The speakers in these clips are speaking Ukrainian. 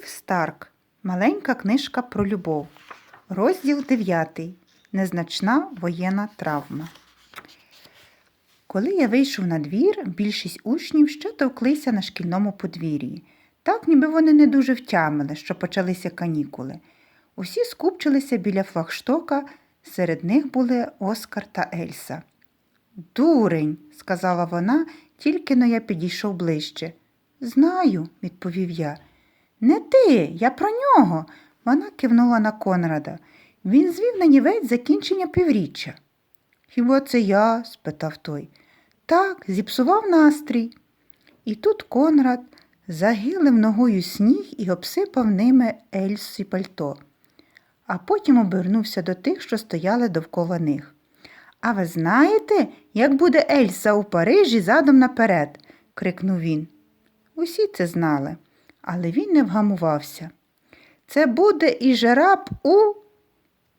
Ульф Старк. Маленька книжка про любов. Розділ 9. Незначна воєнна травма. Коли я вийшов на двір, більшість учнів ще товклися на шкільному подвір'ї. Так, ніби вони не дуже втямили, що почалися канікули. Усі скупчилися біля флагштока, серед них були Оскар та Ельса. Дурень, сказала вона, тільки но я підійшов ближче. Знаю, відповів я. Не ти, я про нього. Вона кивнула на Конрада. Він звів на нівець закінчення півріччя. Хіба це я? спитав той. Так, зіпсував настрій. І тут Конрад загилив ногою сніг і обсипав ними Ельсі пальто, а потім обернувся до тих, що стояли довкола них. А ви знаєте, як буде Ельса у Парижі задом наперед? крикнув він. Усі це знали, але він не вгамувався. Це буде і жераб у.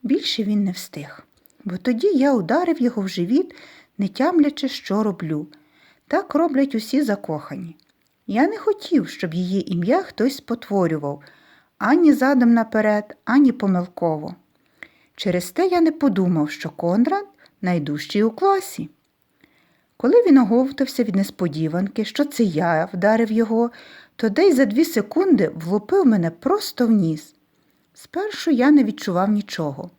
Більше він не встиг, бо тоді я ударив його в живіт, не тямлячи, що роблю. Так роблять усі закохані. Я не хотів, щоб її ім'я хтось спотворював ані задом наперед, ані помилково. Через те я не подумав, що Конрад найдужчий у класі. Коли він оговтався від несподіванки, що це я вдарив його, то десь за дві секунди влупив мене просто в ніс. Спершу я не відчував нічого,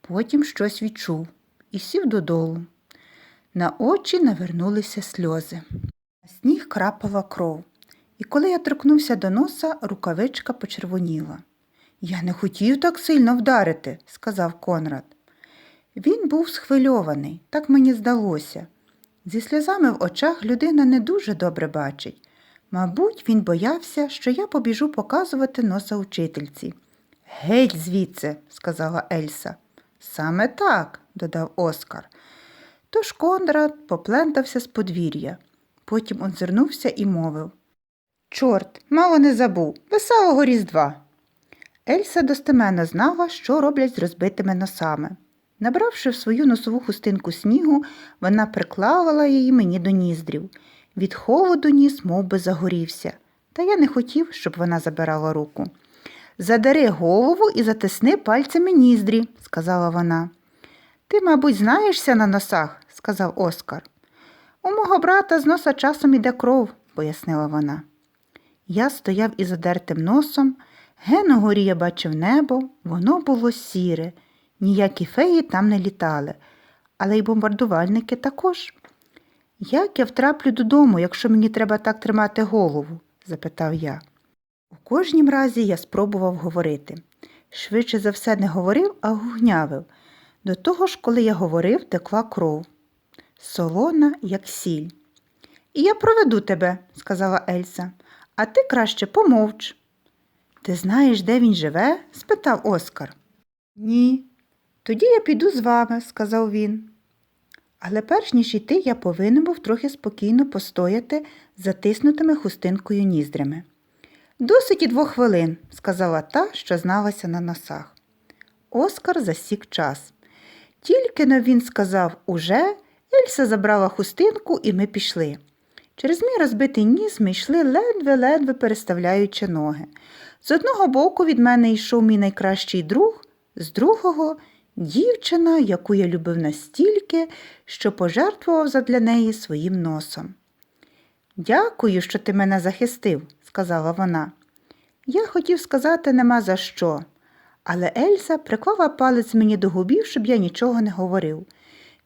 потім щось відчув і сів додолу. На очі навернулися сльози. На сніг крапала кров, і коли я торкнувся до носа, рукавичка почервоніла. Я не хотів так сильно вдарити, сказав Конрад. Він був схвильований, так мені здалося. Зі сльозами в очах людина не дуже добре бачить. Мабуть, він боявся, що я побіжу показувати носа учительці. Геть звідси, сказала Ельса. Саме так, додав Оскар. Тож Конрад поплентався з подвір'я. Потім озирнувся і мовив Чорт, мало не забув, веселого Різдва. Ельса достеменно знала, що роблять з розбитими носами. Набравши в свою носову хустинку снігу, вона приклавала її мені до ніздрів. Від холоду ніс мов би, загорівся, та я не хотів, щоб вона забирала руку. Задари голову і затисни пальцями ніздрі, сказала вона. Ти, мабуть, знаєшся на носах, сказав Оскар. У мого брата з носа часом іде кров, пояснила вона. Я стояв із задертим носом, ген угорі я бачив небо, воно було сіре, ніякі феї там не літали, але й бомбардувальники також. Як я втраплю додому, якщо мені треба так тримати голову? запитав я. У кожнім разі я спробував говорити. Швидше за все не говорив, а гугнявив. До того ж, коли я говорив, текла кров. Солона, як сіль. І я проведу тебе, сказала Ельса, а ти краще помовч. Ти знаєш, де він живе? спитав Оскар. Ні. Тоді я піду з вами, сказав він. Але перш ніж йти, я повинен був трохи спокійно постояти затиснутими хустинкою ніздрями. Досить і двох хвилин, сказала та, що зналася на носах. Оскар засік час. Тільки но він сказав уже, Ельса забрала хустинку, і ми пішли. Через мій розбитий ніс ми йшли ледве-ледве переставляючи ноги. З одного боку від мене йшов мій найкращий друг, з другого дівчина, яку я любив настільки, що пожертвував задля неї своїм носом. Дякую, що ти мене захистив, сказала вона. Я хотів сказати нема за що, але Ельса приклала палець мені до губів, щоб я нічого не говорив.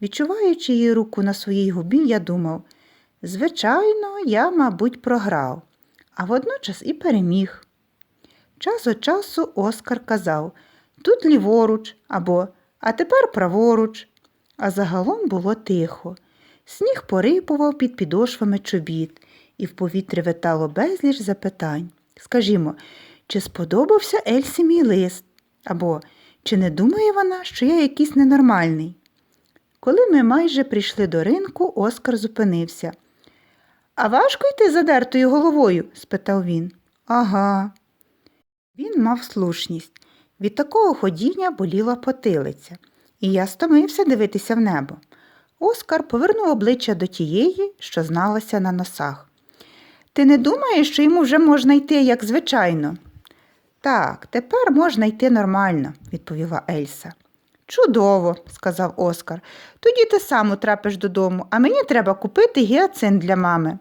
Відчуваючи її руку на своїй губі, я думав, звичайно, я, мабуть, програв, а водночас і переміг. Час від часу Оскар казав тут ліворуч або а тепер праворуч. А загалом було тихо. Сніг порипував під підошвами чобіт, і в повітрі витало безліч запитань. Скажімо, чи сподобався Ельсі мій лист? Або чи не думає вона, що я якийсь ненормальний? Коли ми майже прийшли до ринку, Оскар зупинився. А важко йти задертою головою? спитав він. Ага. Він мав слушність. Від такого ходіння боліла потилиця, і я стомився дивитися в небо. Оскар повернув обличчя до тієї, що зналася на носах. Ти не думаєш, що йому вже можна йти, як звичайно? Так, тепер можна йти нормально, відповіла Ельса. Чудово, сказав Оскар. Тоді ти сам утрапиш додому, а мені треба купити гіацин для мами.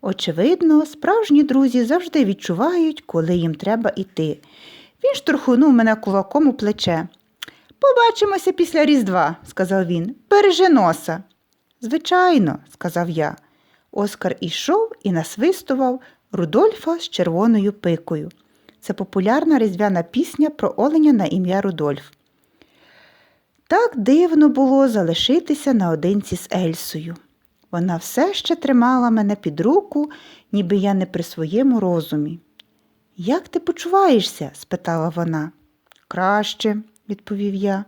Очевидно, справжні друзі завжди відчувають, коли їм треба йти. Він штурхнув мене кулаком у плече. Побачимося після Різдва, сказав він. Бережи носа. Звичайно, сказав я. Оскар ішов і насвистував Рудольфа з червоною пикою. Це популярна різдвяна пісня про оленя на ім'я Рудольф. Так дивно було залишитися наодинці з Ельсою. Вона все ще тримала мене під руку, ніби я не при своєму розумі. Як ти почуваєшся? спитала вона. Краще, відповів я.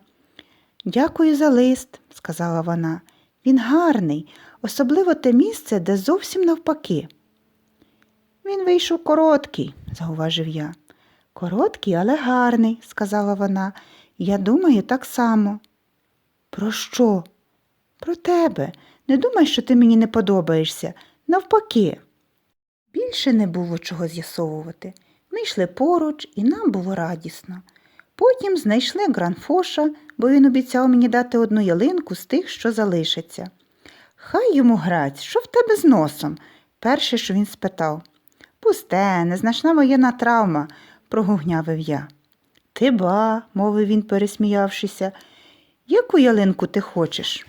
Дякую за лист, сказала вона. Він гарний, особливо те місце, де зовсім навпаки. Він вийшов короткий, зауважив я. Короткий, але гарний, сказала вона. Я думаю так само. Про що? Про тебе. Не думай, що ти мені не подобаєшся. Навпаки. Більше не було чого з'ясовувати. Ми йшли поруч, і нам було радісно. Потім знайшли Гранфоша, бо він обіцяв мені дати одну ялинку з тих, що залишиться. Хай йому грать, що в тебе з носом? Перше, що він спитав. Пусте, незначна воєнна травма, прогугнявив я. Ти ба, мовив він, пересміявшися, яку ялинку ти хочеш?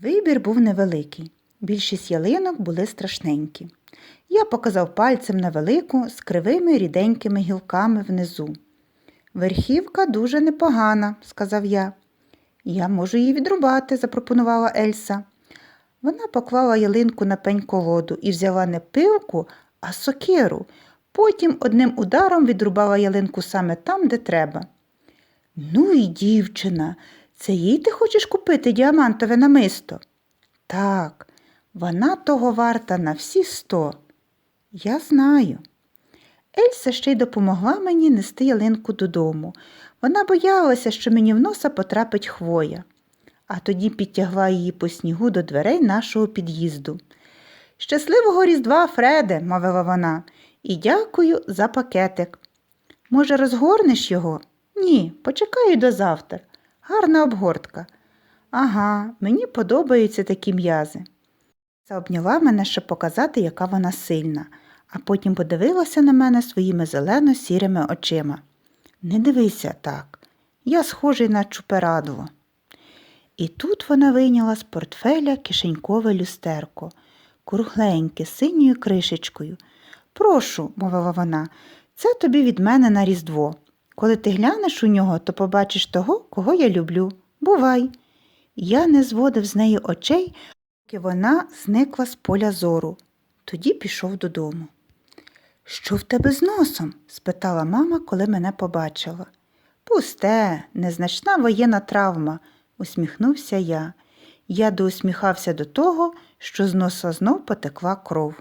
Вибір був невеликий. Більшість ялинок були страшненькі. Я показав пальцем на велику з кривими ріденькими гілками внизу. Верхівка дуже непогана, сказав я. Я можу її відрубати, запропонувала Ельса. Вона поклала ялинку на пень колоду і взяла не пилку, а сокиру. Потім одним ударом відрубала ялинку саме там, де треба. Ну і дівчина, це їй ти хочеш купити діамантове намисто? Так, вона того варта на всі сто. Я знаю. Ельса ще й допомогла мені нести ялинку додому. Вона боялася, що мені в носа потрапить хвоя, а тоді підтягла її по снігу до дверей нашого під'їзду. Щасливого Різдва, Фреде, мовила вона, і дякую за пакетик. Може, розгорнеш його? Ні, почекаю до завтра. Гарна обгортка. Ага, мені подобаються такі м'язи. Це обняла мене, щоб показати, яка вона сильна, а потім подивилася на мене своїми зелено-сірими очима. Не дивися так, я схожий на чуперадло. І тут вона вийняла з портфеля кишенькове люстерко, кругленьке, синьою кришечкою. Прошу, мовила вона, це тобі від мене на Різдво. Коли ти глянеш у нього, то побачиш того, кого я люблю. Бувай. Я не зводив з неї очей, вона зникла з поля зору. Тоді пішов додому. Що в тебе з носом? спитала мама, коли мене побачила. Пусте, незначна воєнна травма, усміхнувся я. Я доусміхався до того, що з носа знов потекла кров.